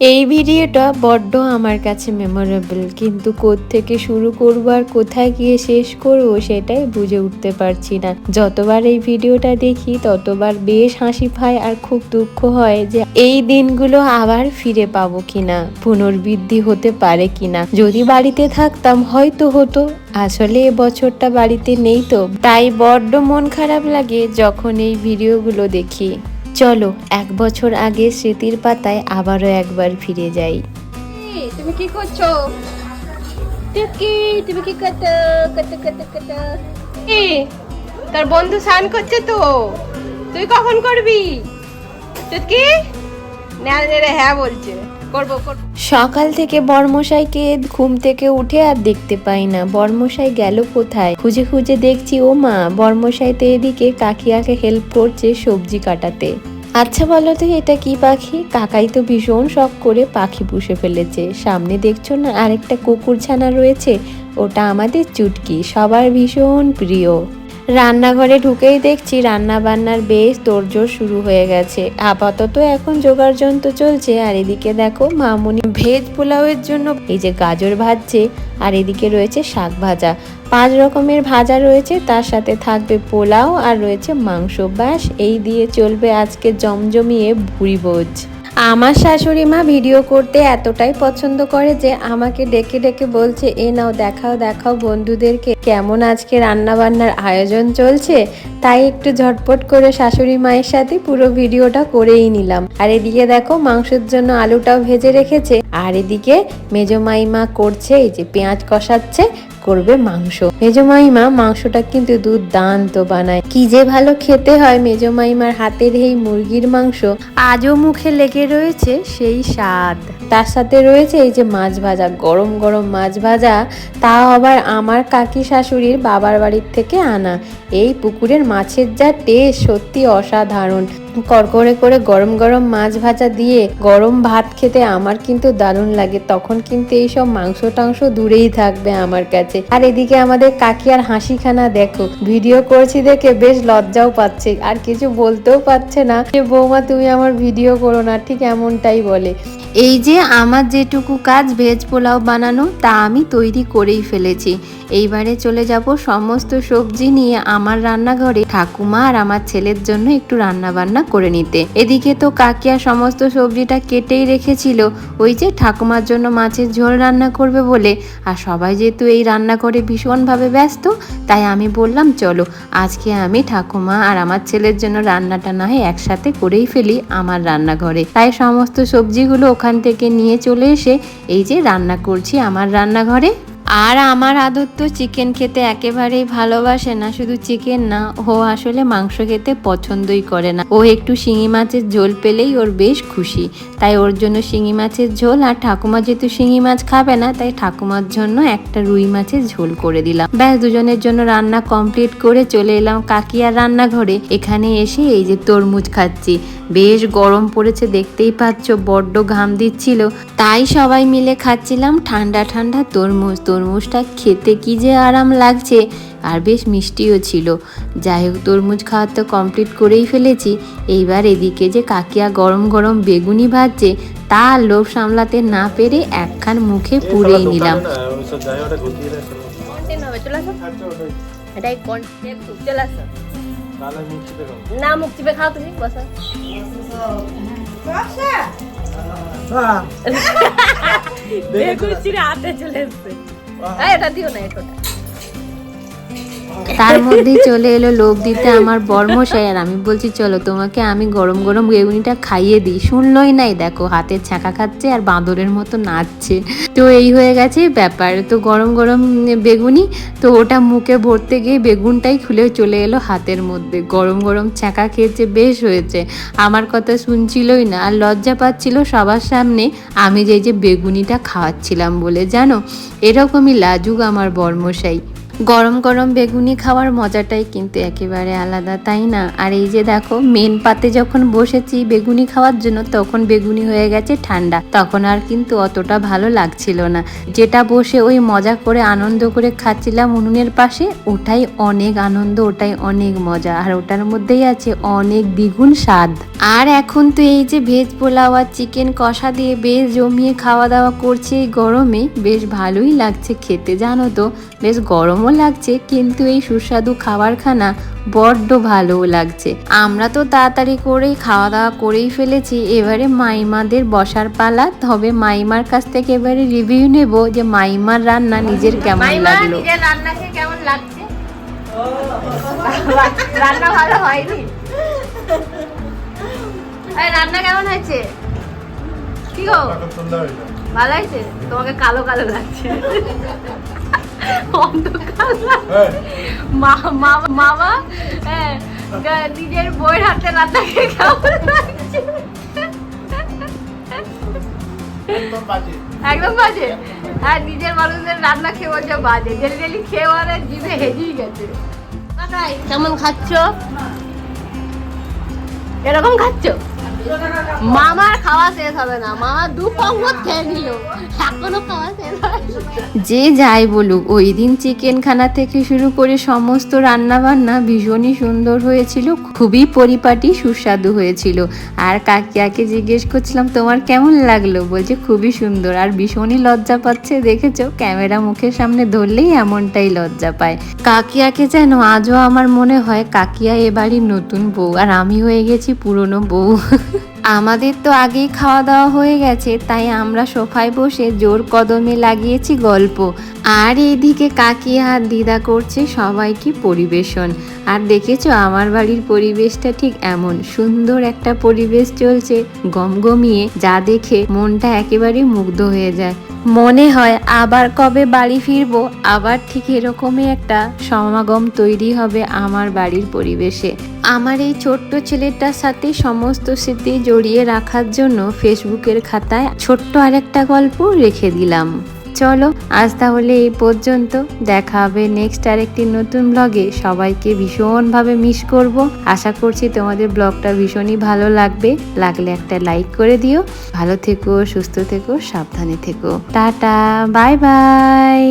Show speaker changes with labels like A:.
A: এই ভিডিওটা বড্ড আমার কাছে মেমোরেবল কিন্তু থেকে শুরু করব আর কোথায় গিয়ে শেষ করব সেটাই বুঝে উঠতে পারছি না। যতবার এই ভিডিওটা দেখি, ততবার বেশ হাসি পায় আর খুব দুঃখ হয় যে এই দিনগুলো আবার ফিরে পাবো কিনা, পুনর্বৃদ্ধি হতে পারে কিনা। যদি বাড়িতে থাকতাম হয়তো হতো, আসলে এ বছরটা বাড়িতে নেই তো। তাই বড্ড মন খারাপ লাগে যখন এই ভিডিওগুলো দেখি। চলো এক বছর আগে স্মৃতির পাতায় আবারও একবার ফিরে যাই।
B: তুমি কি করছ? টুকি তুমি কি করছ? কত কত কত তার তোর বন্ধু স্নান করছে তো। তুই কখন করবি? টুকি? নেড়ে হ্যাঁ বলছে। করব
A: সকাল থেকে বর্মশাইকে ঘুম থেকে উঠে আর দেখতে পাই না। বর্মশাই গেল কোথায়? খুঁজে খুঁজে দেখছি, ও মা, বর্মশাই তো এদিকে কাকিয়াকে হেল্প করছে সবজি কাটাতে। আচ্ছা বলো তো, এটা কি পাখি? কাকাই তো ভীষণ শখ করে পাখি পুষে ফেলেছে। সামনে দেখছ না, আরেকটা কুকুর ছানা রয়েছে? ওটা আমাদের চুটকি, সবার ভীষণ প্রিয়। রান্নাঘরে ঢুকেই দেখছি রান্না বান্নার বেশ তোড়জোড় শুরু হয়ে গেছে। আপাতত এখন জোগাড় যন্ত্র চলছে, আর এদিকে দেখো মামুনি ভেজ পোলাওয়ের জন্য এই যে গাজর ভাজছে, আর এদিকে রয়েছে শাক ভাজা। পাঁচ রকমের ভাজা রয়েছে, তার সাথে থাকবে পোলাও আর রয়েছে মাংস ব্যাস। এই দিয়ে চলবে আজকে জমজমিয়ে ভুড়ি ভোজ। আমার শাশুড়ি মা ভিডিও করতে এতটাই পছন্দ করে যে আমাকে ডেকে ডেকে বলছে, এ নাও, দেখাও দেখাও বন্ধুদেরকে কেমন আজকে রান্না বান্নার আয়োজন চলছে। তাই একটু ঝটপট করে শাশুড়ি মায়ের সাথে পুরো ভিডিওটা করেই নিলাম। আর এদিকে দেখো, মাংসের জন্য আলুটাও ভেজে রেখেছে। আর এদিকে মেজো মাইমা করছে, এই যে পেঁয়াজ কষাচ্ছে। করবে মাংস। মেজো মাইমা মাংসটা কিন্তু দুর্দান্ত বানায়। কি যে ভালো খেতে হয় মেজো মাইমার হাতের এই মুরগির মাংস, আজও মুখে লেগে রয়েছে সেই স্বাদ। তার সাথে রয়েছে এই যে মাছ ভাজা, গরম গরম মাছ ভাজা, তাও আবার আমার কাকি শাশুড়ির বাবার বাড়ির থেকে আনা। এই পুকুরের মাছের যা টেস্ট সত্যি অসাধারণ। করকরে করে গরম গরম মাছ ভাজা দিয়ে গরম ভাত খেতে আমার কিন্তু দারুণ লাগে। তখন কিন্তু এইসব মাংস টাংস দূরেই থাকবে আমার কাছে। আর এদিকে আমাদের কাকি আর হাসিখানা দেখো ভিডিও করছি দেখে বেশ লজ্জাও পাচ্ছে। আর কিছু বলতেও পারছে না যে, বৌমা, তুমি আমার ভিডিও করো না। ঠিক এমনটাই বলে। এই যে আমার যেটুকু কাজ ভেজ পোলাও বানানো, তা আমি তৈরি করেই ফেলেছি। এইবারে চলে যাব সমস্ত সবজি নিয়ে আমার রান্নাঘরে ঠাকুমা আর আমার ছেলের জন্য একটু রান্না বান্না করে নিতে। এদিকে তো কাকিয়া সমস্ত সবজিটা কেটেই রেখেছিল, ওই যে ঠাকুমার জন্য মাছের ঝোল রান্না করবে বলে। আর সবাই যেহেতু এই রান্না করে ভীষণভাবে ব্যস্ত, তাই আমি বললাম, চলো, আজকে আমি ঠাকুমা আর আমার ছেলের জন্য রান্নাটা না হয় একসাথে করেই ফেলি আমার রান্নাঘরে। তাই সমস্ত সবজিগুলো ওখান থেকে নিয়ে চলে এসে এই যে রান্না করছি আমার রান্নাঘরে। আর আমার আদর তো চিকেন খেতে একেবারেই ভালোবাসে না, শুধু চিকেন না, ও আসলে মাংস খেতে পছন্দই করে না। ও একটু শিঙি মাছের ঝোল পেলেই ওর বেশ খুশি, তাই ওর জন্য শিঙি মাছের ঝোল আর ঠাকুমা যেহেতু শিঙি মাছ খাবে না, তাই ঠাকুমার জন্য একটা রুই মাছের ঝোল করে দিলাম। ব্যাস, দুজনের জন্য রান্না কমপ্লিট করে চলে এলাম কাকিয়ার রান্নাঘরে। এখানে এসে এই যে তরমুজ খাচ্ছি। বেশ গরম পড়েছে, দেখতেই পাচ্ছ, বড্ড ঘাম দিচ্ছিল। তাই সবাই মিলে খাচ্ছিলাম ঠান্ডা ঠান্ডা তরমুজ। তরমুজটা খেতে কি যে আরাম লাগছে আর বেশ মিষ্টিও ছিল। যাই হোক তরমুজ খাওয়া তো কমপ্লিট করেই ফেলেছি। এইবার এদিকে যে কাকিয়া গরম গরম বেগুনি ভাজছে তা লোভ সামলাতে না পেরে একখান মুখে পুড়েই নিলাম।
B: না মুখ চিপে খাও। তুমি বসো। বেগুন চিড়ে হাতে চলে এসছে। এটা দিও না এটা
A: তার মধ্যেই চলে এলো লোক দিতে আমার বর্মশাই আর আমি বলছি, চলো তোমাকে আমি গরম গরম বেগুনিটা খাইয়ে দিই। শুনলই নাই, দেখো হাতে ছ্যাঁকা খাচ্ছে আর বাঁদরের মতো নাচছে। তো এই হয়ে গেছে ব্যাপার। তো গরম গরম বেগুনি, তো ওটা মুখে ভরতে গিয়ে বেগুনটাই খুলে চলে এলো হাতের মধ্যে। গরম গরম ছ্যাঁকা খেয়েছে, বেশ হয়েছে। আমার কথা শুনছিলই না, আর লজ্জা পাচ্ছিল সবার সামনে আমি যে যে বেগুনিটা খাওয়াচ্ছিলাম বলে। জানো, এরকমই লাজুক আমার বর্মশাই। গরম গরম বেগুনি খাওয়ার মজাটাই কিন্তু একেবারে আলাদা, তাই না? আর এই যে দেখো মেন পাতে যখন বসেছি বেগুনি খাওয়ার জন্য, তখন বেগুনি হয়ে গেছে ঠান্ডা। তখন আর কিন্তু অতটা ভালো লাগছিল না। যেটা বসে ওই মজা করে আনন্দ করে খাচ্ছিলাম উনুনের পাশে, ওটাই অনেক আনন্দ, ওটাই অনেক মজা। আর ওটার মধ্যেই আছে অনেক দ্বিগুণ স্বাদ। আর এখন তো এই যে ভেজ পোলাও আর চিকেন কষা দিয়ে বেশ জমিয়ে খাওয়া দাওয়া করছে এই গরমে, বেশ ভালোই লাগছে খেতে, জানো তো? বেশ গরমও লাগছে? কিন্তু এই সুস্বাদু খাবার খানা বড্ড ভালোও লাগছে। আমরা তো তাড়াতাড়ি করেই খাওয়া দাওয়া করেই ফেলেছি। এবারে মাইমাদের বসার পালা। তবে মাইমার কাছ থেকে এবারে রিভিউ নেব যে মাইমার রান্না নিজের কেমন
B: মাইমা
A: লাগল।
B: নিজের রান্না খেয়ে কেমন লাগছে? রান্না ভালো হয়নি? রান্না কেমন হয়েছে? কি গো? ভালো হয়েছে তোমাকে কালো কালো লাগছে। অন্ধকার মা- মামা হ্যাঁ, নিজের বইয়ের হাতে খেয়ে কেমন লাগছে? একদম বাজে। আর নিজের মানুষদের রান্না খেয়ে বলছে বাজে। ডেলি ডেলি খেয়ে ওরা জিভে হেজিয়ে গেছে। কেমন খাচ্ছ? এরকম খাচ্ছ? মামার খাওয়া শেষ হবে না। মামা দু পঙ্গত খেয়ে নিল। এখনও খাওয়া শেষ
A: যে যাই বলুক, ওই দিন চিকেন খানা থেকে শুরু করে সমস্ত রান্না বান্না ভীষণই সুন্দর হয়েছিল, খুবই পরিপাটি, সুস্বাদু হয়েছিল। আর কাকিয়াকে জিজ্ঞেস করছিলাম, তোমার কেমন লাগল? বলছে, খুবই সুন্দর। আর ভীষণই লজ্জা পাচ্ছে, দেখেছ? ক্যামেরা মুখের সামনে ধরলেই এমনটাই লজ্জা পায়। কাকিয়াকে যেন আজও আমার মনে হয়, কাকিয়া এ বাড়ির নতুন বউ, আর আমি হয়ে গেছি পুরনো বউ। আমাদের তো আগেই খাওয়া দাওয়া হয়ে গেছে, তাই আমরা সোফায় বসে জোর কদমে লাগিয়েছি গল্প। আর এইদিকে কাকি আর দিদা করছে সবাইকে পরিবেশন। আর দেখেছ, আমার বাড়ির পরিবেশটা ঠিক এমন। সুন্দর একটা পরিবেশ চলছে গমগমিয়ে যা দেখে মনটা একেবারে মুগ্ধ হয়ে যায়। মনে হয় আবার কবে বাড়ি ফিরবো, আবার ঠিক এরকমই একটা সমাগম তৈরি হবে আমার বাড়ির পরিবেশে। আমার এই ছোট্ট ছেলেটার সাথে সমস্ত স্মৃতি জড়িয়ে রাখার জন্য ফেসবুকের খাতায় ছোট্ট আরেকটা গল্প রেখে দিলাম। চলো, আজ তাহলে এই পর্যন্ত। দেখা হবে নেক্সট আরেকটি নতুন ব্লগে সবাইকে ভীষণভাবে মিস করব। আশা করছি তোমাদের ব্লগটা ভীষণই ভালো লাগবে। লাগলে একটা লাইক করে দিও। ভালো থেকো, সুস্থ থেকো, সাবধানে থেকো। Tata bye bye